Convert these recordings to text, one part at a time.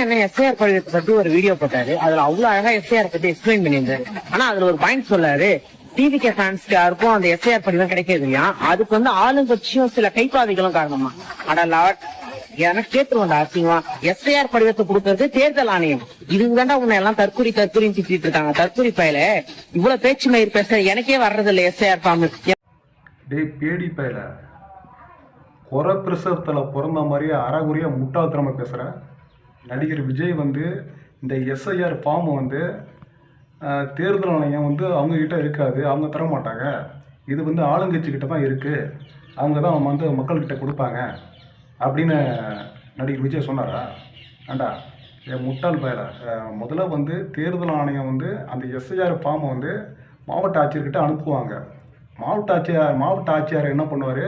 என்ன எஸ்ஐஆர் படிவத்தை பத்தி ஒரு வீடியோ போட்டாரு. அதுல அவ்வளவு அழகா எஸ்ஐஆர் பத்தி எக்ஸ்பிளைன் பண்ணியிருந்தாரு. ஆனா அதுல ஒரு பாயிண்ட் சொல்லாரு. டிவிகே ஃபேன்ஸ்க்கு யாருக்கும் அந்த எஸ்ஐஆர் படிவம் கிடைக்கிறது இல்லையா? அதுக்கு வந்து ஆளுங்கட்சியும் சில கைப்பாதைகளும் காரணமா. ஆனா லாட் எனக்கு கேட்டுருவோம்டா அசிங்கமா எஸ்ஐஆர் படிவத்தை கொடுக்கறது தேர்தல் ஆணையம். இதுக்கு தாண்டா உன்னை எல்லாம் தற்கொலை தற்கொலைன்னு திட்டிட்டு இருக்காங்க. தற்கொலை பயல. இவ்வளவு பேச்சு மயிர் பேச எனக்கே வர்றது இல்ல எஸ்ஐஆர் ஃபார்ம் டேய் பேடி பயல. குறை பிரசவத்தில் பிறந்த மாதிரியே அறகுறையா முட்டாள்தனமாக பேசுகிற நடிகர் விஜய் வந்து இந்த எஸ்ஐஆர் ஃபார்ம் வந்து தேர்தல் ஆணையம் வந்து அவங்கக்கிட்ட இருக்காது அவங்க தர மாட்டாங்க இது வந்து ஆளுங்கட்சிக்கிட்ட தான் இருக்குது அவங்க தான் வந்து மக்கள்கிட்ட கொடுப்பாங்க அப்படின்னு நடிகர் விஜய் சொன்னாரா? ஏண்டா என் முட்டாள் பயலா. முதல்ல வந்து தேர்தல் ஆணையம் வந்து அந்த எஸ்ஐஆர் ஃபார்மை வந்து மாவட்ட ஆட்சியர்கிட்ட அனுப்புவாங்க. மாவட்ட ஆட்சியார் மாவட்ட ஆட்சியார் என்ன பண்ணுவார்?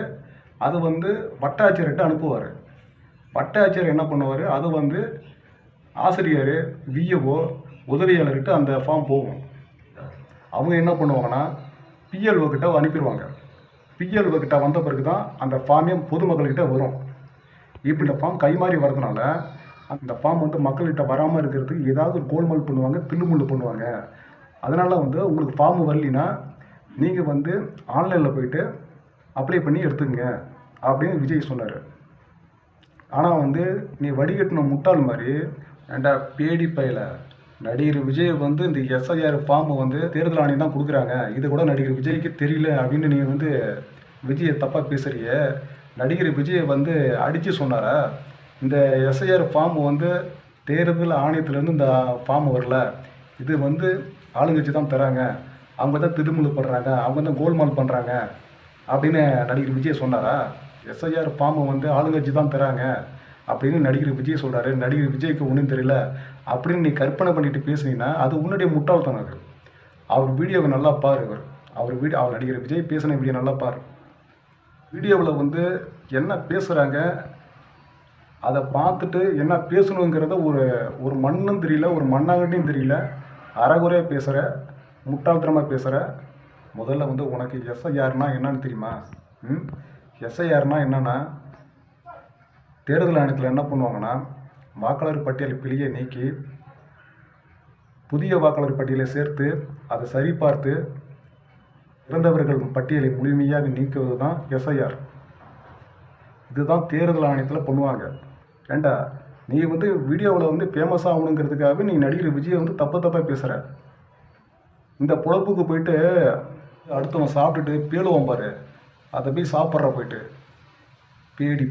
அது வந்து வட்ட ஆட்சியர்கிட்ட அனுப்புவார். வட்டாட்சியர் என்ன பண்ணுவார்? அது வந்து ஆசிரியர் விஏஓ உதவியாளர்கிட்ட அந்த ஃபார்ம் போகும். அவங்க என்ன பண்ணுவாங்கன்னா பிஎல்ஓ கிட்ட அனுப்பிடுவாங்க. பிஎல்ஓ கிட்ட வந்த பிறகு தான் அந்த ஃபார்மே பொதுமக்கள்கிட்ட வரும். இப்படி இந்த ஃபார்ம் கைமாறி வரதுனால அந்த ஃபார்ம் வந்து மக்கள்கிட்ட வராமல் இருக்கிறதுக்கு ஏதாவது ஒரு கோல்மால் பண்ணுவாங்க தில்லுமுள்ளு பண்ணுவாங்க. அதனால் வந்து உங்களுக்கு ஃபார்ம் வரலினா நீங்கள் வந்து ஆன்லைனில் போயிட்டு அப்ளை பண்ணி எடுத்துங்க அப்படின்னு விஜய் சொன்னார். ஆனால் வந்து நீ வடிகட்டின முட்டாள் மாதிரி ஏண்டா பேடி பையில? நடிகர் விஜய் வந்து இந்த எஸ்ஐஆர் ஃபார்மை வந்து தேர்தல் ஆணையம் தான் கொடுக்குறாங்க. இது கூட நடிகர் விஜய்க்கு தெரியல அப்படின்னு நீ வந்து விஜயை தப்பாக பேசுறிய. நடிகர் விஜயை வந்து அடித்து சொன்னாரா? இந்த எஸ்ஐஆர் ஃபார்ம் வந்து தேர்தல் ஆணையத்துலேருந்து இந்த ஃபார்ம் வரல. இது வந்து ஆளுங்கட்சி தான் தராங்க. அவங்க தான் திருமுழு பண்ணுறாங்க அவங்க தான் கோல்மால் பண்ணுறாங்க அப்படின்னு நடிகர் விஜய் சொன்னாரா? எஸ்ஐஆர் ஃபார்மை வந்து ஆளுங்கட்சி தான் தராங்க அப்படின்னு நடிகர் விஜய் சொல்கிறாரு நடிகர் விஜய்க்கு ஒன்றும் தெரியல. அப்படின்னு நீ கற்பனை பண்ணிட்டு பேசுனீங்கன்னா அது உன்னுடைய முட்டாள்தனம் அது. அவர் வீடியோவை நல்லா பாரு அவர் அவர் வீடியோ அவர் நடிகர் விஜய் பேசின வீடியோ நல்லா பாரு. வீடியோவில் வந்து என்ன பேசுகிறாங்க அதை பார்த்துட்டு என்ன பேசணுங்கிறத ஒரு ஒரு மண்ணும் தெரியல ஒரு மண்ணாங்கட்டியும் தெரியல. அறகுறையாக பேசுகிற முட்டாள்தனமாக பேசுகிற முதல்ல வந்து உனக்கு எஸ்ஐஆர்னா என்னன்னு தெரியுமா? ம்? எஸ்ஐஆர்னா என்னன்னா தேர்தல் ஆணையத்தில் என்ன பண்ணுவாங்கன்னா வாக்காளர் பட்டியல் பிழையை நீக்கி புதிய வாக்காளர் பட்டியலை சேர்த்து அதை சரிபார்த்து இறந்தவர்கள் பட்டியலை முழுமையாக நீக்குவது தான் எஸ்ஐஆர். இதுதான் தேர்தல் ஆணையத்தில் பண்ணுவாங்க. ஏண்டா நீ வந்து வீடியோவில் வந்து ஃபேமஸ் ஆகணுங்கிறதுக்காக நீ நடிகர் விஜய் வந்து தப்பு தப்பாக பேசுகிற இந்த பொழப்புக்கு போயிட்டு அடுத்தவன் சாப்பிட்டுட்டு பேழுவான் பாரு. அதை போய் சாப்பிட்ற போயிட்டு. பேடி